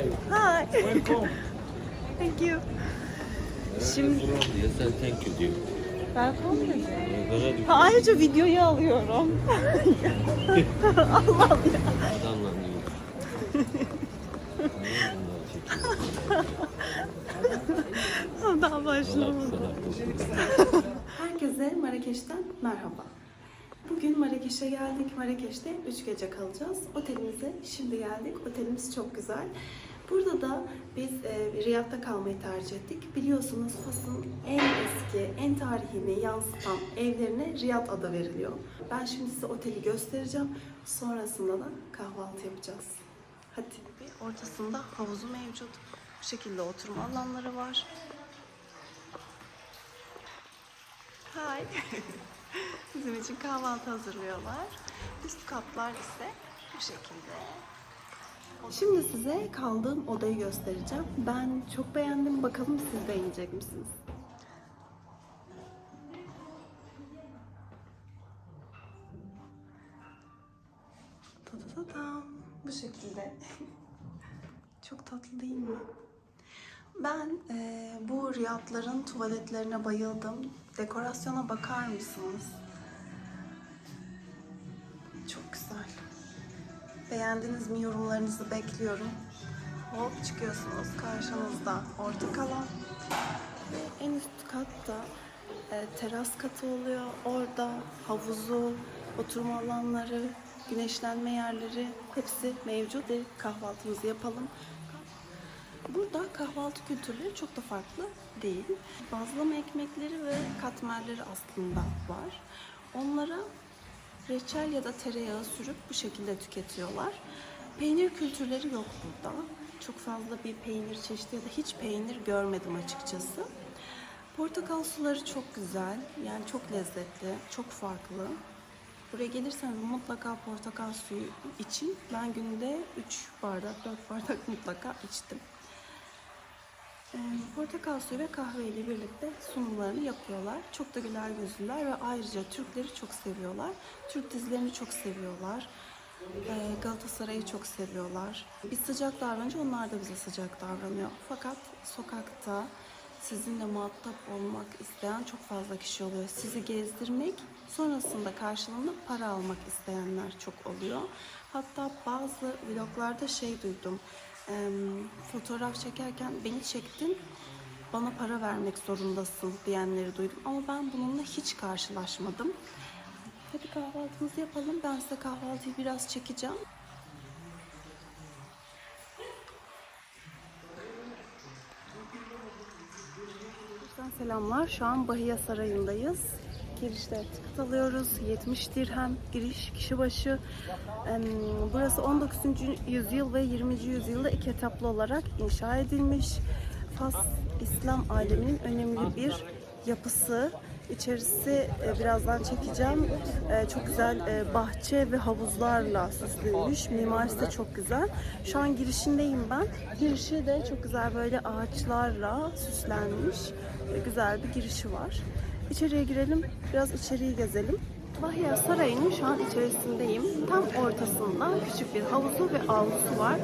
Hi. Hi. Welcome. Thank you. Şimdi Yes, and thank you diyor. welcome dedi. Bana diyor. Ha, ayrıca videoyu alıyorum. Allah'ım ya. Adamla diyor. Daha başlamadım. Herkese Marrakeş'ten merhaba. Bugün Marrakeş'e geldik. Marrakeş'te 3 gece kalacağız. Otelimize şimdi geldik. Otelimiz çok güzel. Burada da biz e, Riyad'da kalmayı tercih ettik. Biliyorsunuz Fas'ın en eski, en tarihini yansıtan evlerine Riyad adı veriliyor. Ben şimdi size oteli göstereceğim. Sonrasında da kahvaltı yapacağız. Hadi. Ortasında havuzu mevcut. Bu şekilde oturma alanları var. Hi. Bizim için kahvaltı hazırlıyorlar. Üst katlar ise bu şekilde. Şimdi size kaldığım odayı göstereceğim. Ben çok beğendim. Bakalım siz beğenecek misiniz? Ta-ta-ta-tam. Bu şekilde. çok tatlı değil mi? Ben e, bu riyatların tuvaletlerine bayıldım. Dekorasyona bakar mısınız? Beğendiniz mi yorumlarınızı bekliyorum. Hop çıkıyorsunuz karşınızda orta kalan. Ve en üst katta e, teras katı oluyor. Orada havuzu, oturma alanları, güneşlenme yerleri hepsi mevcut. Bir kahvaltımızı yapalım. Burada kahvaltı kültürleri çok da farklı değil. Bazlama ekmekleri ve katmerleri aslında var. Onlara reçel ya da tereyağı sürüp bu şekilde tüketiyorlar. Peynir kültürleri yok burada. Çok fazla bir peynir çeşidi ya da hiç peynir görmedim açıkçası. Portakal suları çok güzel. Yani çok lezzetli, çok farklı. Buraya gelirseniz mutlaka portakal suyu için ben günde 3 bardak, 4 bardak mutlaka içtim. Ee, Portakal suyu ve kahve ile birlikte sunumlarını yapıyorlar. Çok da güler yüzlüler ve ayrıca Türkleri çok seviyorlar. Türk dizilerini çok seviyorlar. Ee, Galatasaray'ı çok seviyorlar. Biz sıcak davranınca onlar da bize sıcak davranıyor. Fakat sokakta sizinle muhatap olmak isteyen çok fazla kişi oluyor. Sizi gezdirmek, sonrasında karşılığında para almak isteyenler çok oluyor. Hatta bazı vloglarda şey duydum. Em, fotoğraf çekerken beni çektin, bana para vermek zorundasın diyenleri duydum. Ama ben bununla hiç karşılaşmadım. Hadi kahvaltımızı yapalım. Ben size kahvaltıyı biraz çekeceğim. Selamlar. Şu an Bahiye Sarayı'ndayız. Girişte ticket alıyoruz. 70 dirhem giriş kişi başı. Burası 19. yüzyıl ve 20. yüzyılda iki etaplı olarak inşa edilmiş. Fas İslam aleminin önemli bir yapısı. İçerisi e, birazdan çekeceğim. E, Çok güzel e, bahçe ve havuzlarla süslenmiş. Mimarisi de çok güzel. Şu an girişindeyim ben. Girişi de çok güzel böyle ağaçlarla süslenmiş. Güzel bir girişi var. İçeriye girelim, biraz içeriği gezelim. Vahya Sarayı'nın şu an içerisindeyim. Tam ortasında küçük bir havuzu ve avlusu var.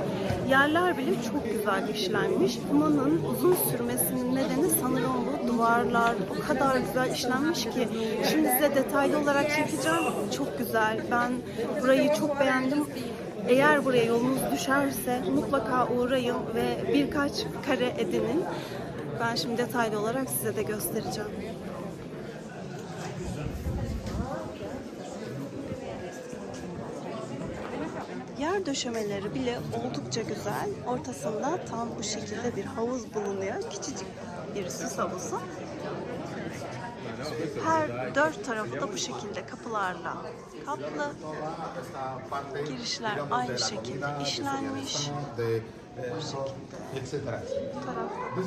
Yerler bile çok güzel işlenmiş. Kumanın uzun sürmesinin nedeni sanırım bu duvarlar o kadar güzel işlenmiş ki. Şimdi size detaylı olarak çekeceğim. Çok güzel. Ben burayı çok beğendim. Eğer buraya yolunuz düşerse mutlaka uğrayın ve birkaç kare edinin. Ben şimdi detaylı olarak size de göstereceğim. Yer döşemeleri bile oldukça güzel. Ortasında tam bu şekilde bir havuz bulunuyor. Küçücük bir süs havuzu. Her dört tarafı da bu şekilde kapılarla kaplı. Girişler aynı şekilde işlenmiş. Bu şekilde. Tarafta.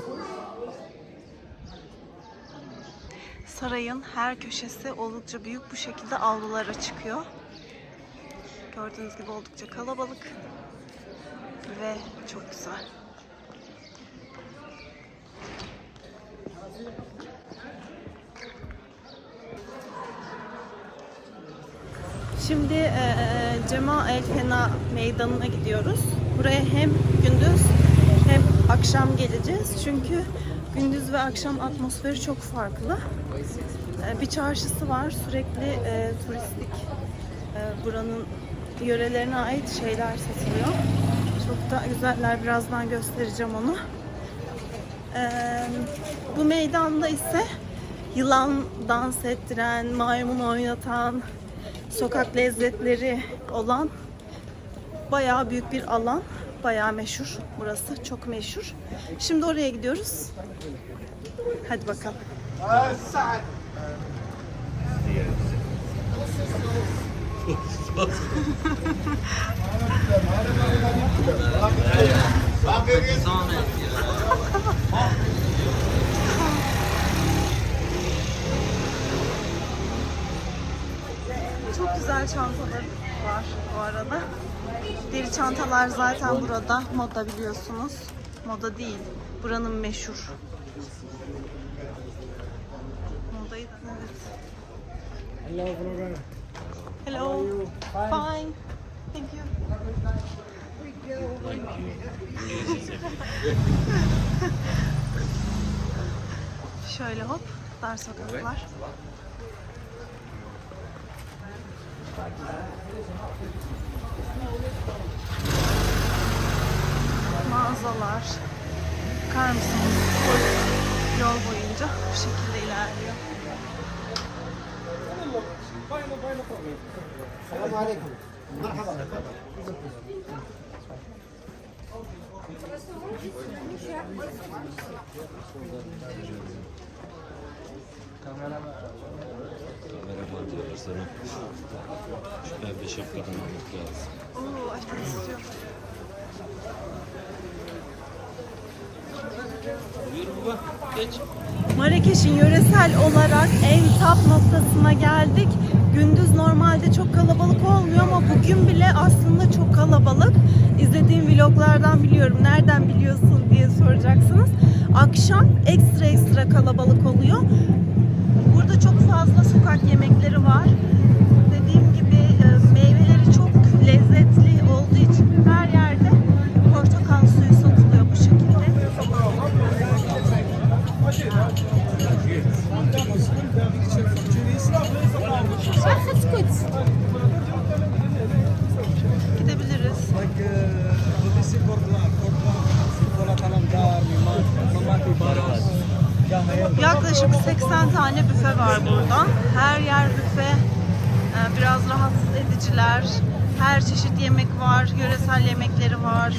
Sarayın her köşesi oldukça büyük bu şekilde avlulara çıkıyor. Gördüğünüz gibi oldukça kalabalık ve çok güzel. Şimdi e, Cema El Fena meydanına gidiyoruz. Buraya hem gündüz akşam geleceğiz. Çünkü gündüz ve akşam atmosferi çok farklı. Ee, Bir çarşısı var. Sürekli e, turistik e, buranın yörelerine ait şeyler satılıyor. Çok da güzeller. Birazdan göstereceğim onu. Ee, bu meydanda ise yılan dans ettiren, maymun oynatan, sokak lezzetleri olan bayağı büyük bir alan. Bayağı meşhur burası. Çok meşhur. Şimdi oraya gidiyoruz. Hadi bakalım. Çok güzel çantalar var bu arada. Deri çantalar zaten burada. Moda biliyorsunuz. Moda değil. Buranın meşhur. Modayı evet. Flora. Hello. Fine. Thank you. Şöyle hop. Dar sokaklar. Mağazalar. Mısınız? Yol boyunca bu şekilde ilerliyor. Selamun yöresel olarak en tap noktasına geldik. Gündüz normalde çok kalabalık olmuyor ama bugün bile aslında çok kalabalık. İzlediğim vloglardan biliyorum. Nereden biliyorsun diye soracaksınız. Akşam ekstra ekstra kalabalık oluyor. Burada çok fazla sokak yemekleri var. Dediğim gibi e, meyveleri çok lezzetli olduğu için Yahya. Yaklaşık 80 tane büfe var burada. Her yer büfe. Ee, Biraz rahatsız ediciler. Her çeşit yemek var. Yöresel yemekleri var.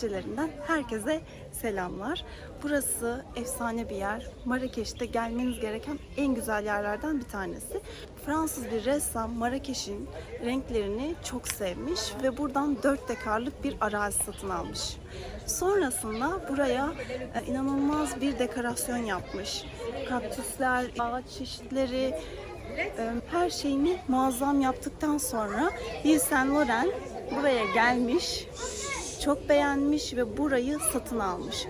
Bahçelerinden herkese selamlar. Burası efsane bir yer. Marrakeş'te gelmeniz gereken en güzel yerlerden bir tanesi. Fransız bir ressam Marrakeş'in renklerini çok sevmiş ve buradan 4 dekarlık bir arazi satın almış. Sonrasında buraya e, inanılmaz bir dekorasyon yapmış. Kaktüsler, ağaç çeşitleri, e, her şeyini muazzam yaptıktan sonra Yves Saint Laurent buraya gelmiş, çok beğenmiş ve burayı satın almış.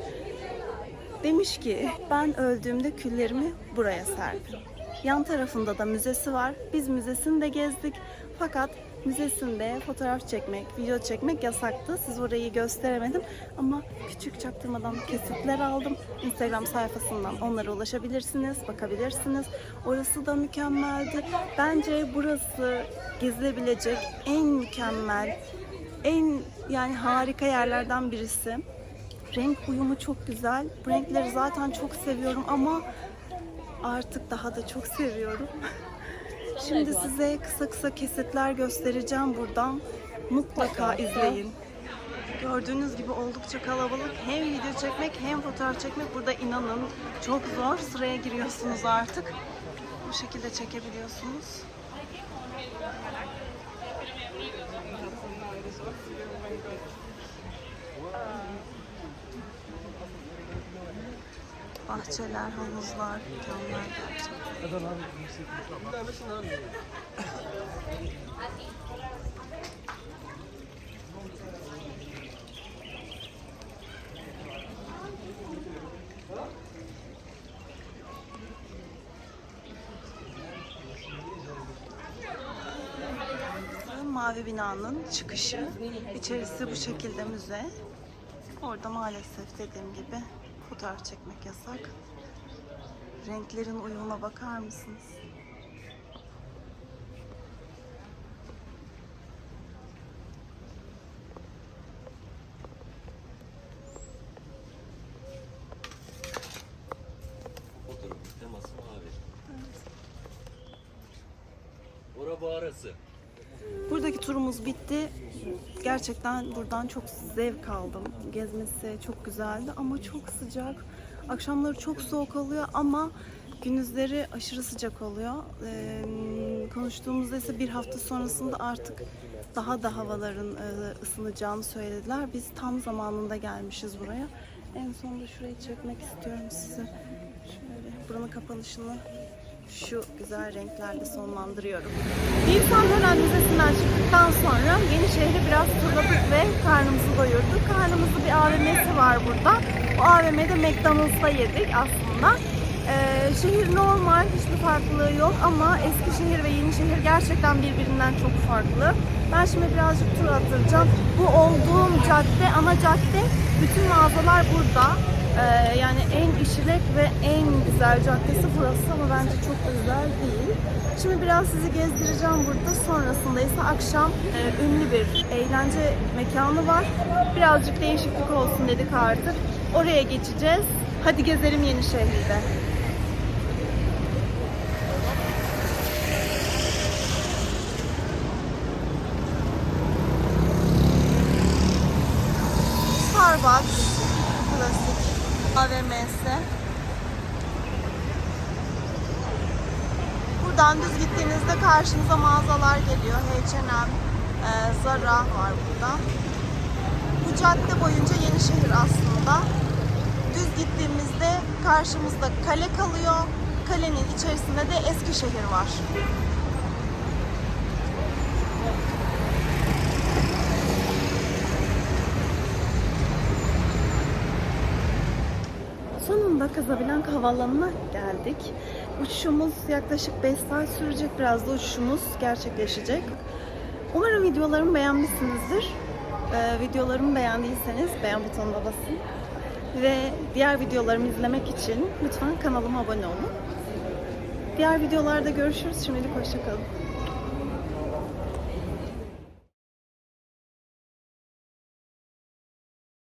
Demiş ki ben öldüğümde küllerimi buraya serpin. Yan tarafında da müzesi var. Biz müzesini de gezdik. Fakat müzesinde fotoğraf çekmek, video çekmek yasaktı. Siz orayı gösteremedim ama küçük çaktırmadan kesitler aldım. Instagram sayfasından onlara ulaşabilirsiniz, bakabilirsiniz. Orası da mükemmeldi. Bence burası gezilebilecek en mükemmel, en yani harika yerlerden birisi. Renk uyumu çok güzel. Bu renkleri zaten çok seviyorum ama artık daha da çok seviyorum. Şimdi size kısa kısa kesitler göstereceğim buradan. Mutlaka izleyin. Gördüğünüz gibi oldukça kalabalık. Hem video çekmek hem fotoğraf çekmek burada inanın çok zor. Sıraya giriyorsunuz artık. Bu şekilde çekebiliyorsunuz. Bahçeler, havuzlar, mükemmel gerçekten. Mavi binanın çıkışı. İçerisi bu şekilde müze. Orada maalesef dediğim gibi fotoğraf çekmek yasak. Renklerin uyumuna bakar mısınız? Fotoğrafın teması mavi. Ora bu arası. Buradaki turumuz bitti. Gerçekten buradan çok zevk aldım. Gezmesi çok güzeldi ama çok sıcak. Akşamları çok soğuk oluyor ama gündüzleri aşırı sıcak oluyor. Ee, konuştuğumuzda ise bir hafta sonrasında artık daha da havaların e, ısınacağını söylediler. Biz tam zamanında gelmişiz buraya. En sonunda şurayı çekmek istiyorum size. Şöyle buranın kapanışını şu güzel renklerle sonlandırıyorum. Bir Santoren Müzesi'nden çıktıktan sonra yeni şehri biraz turladık ve karnımızı doyurduk. Karnımızda bir AVM'si var burada. Bu AVM'de McDonald's'ta yedik aslında. Ee, şehir normal, hiçbir farklılığı yok ama Eskişehir ve Yenişehir gerçekten birbirinden çok farklı. Ben şimdi birazcık tur attıracağım. Bu olduğum cadde, ana cadde, bütün mağazalar burada. Ee, yani en işlek ve en güzel caddesi burası ama bence çok güzel değil. Şimdi biraz sizi gezdireceğim burada. Sonrasında ise akşam e, ünlü bir eğlence mekanı var. Birazcık değişiklik olsun dedik artık. Oraya geçeceğiz. Hadi gezelim Yenişehir'de. Buradan düz gittiğinizde karşınıza mağazalar geliyor. H&M, e, Zara var burada. Bu cadde boyunca Yenişehir aslında. Düz gittiğimizde karşımızda kale kalıyor. Kalenin içerisinde de Eskişehir var. Sonunda Casablanca Havaalanı'na geldik. Uçuşumuz yaklaşık 5 saat sürecek. Biraz da uçuşumuz gerçekleşecek. Umarım videolarımı beğenmişsinizdir. Ee, videolarımı beğendiyseniz beğen butonuna basın. Ve diğer videolarımı izlemek için lütfen kanalıma abone olun. Diğer videolarda görüşürüz. Şimdilik hoşçakalın.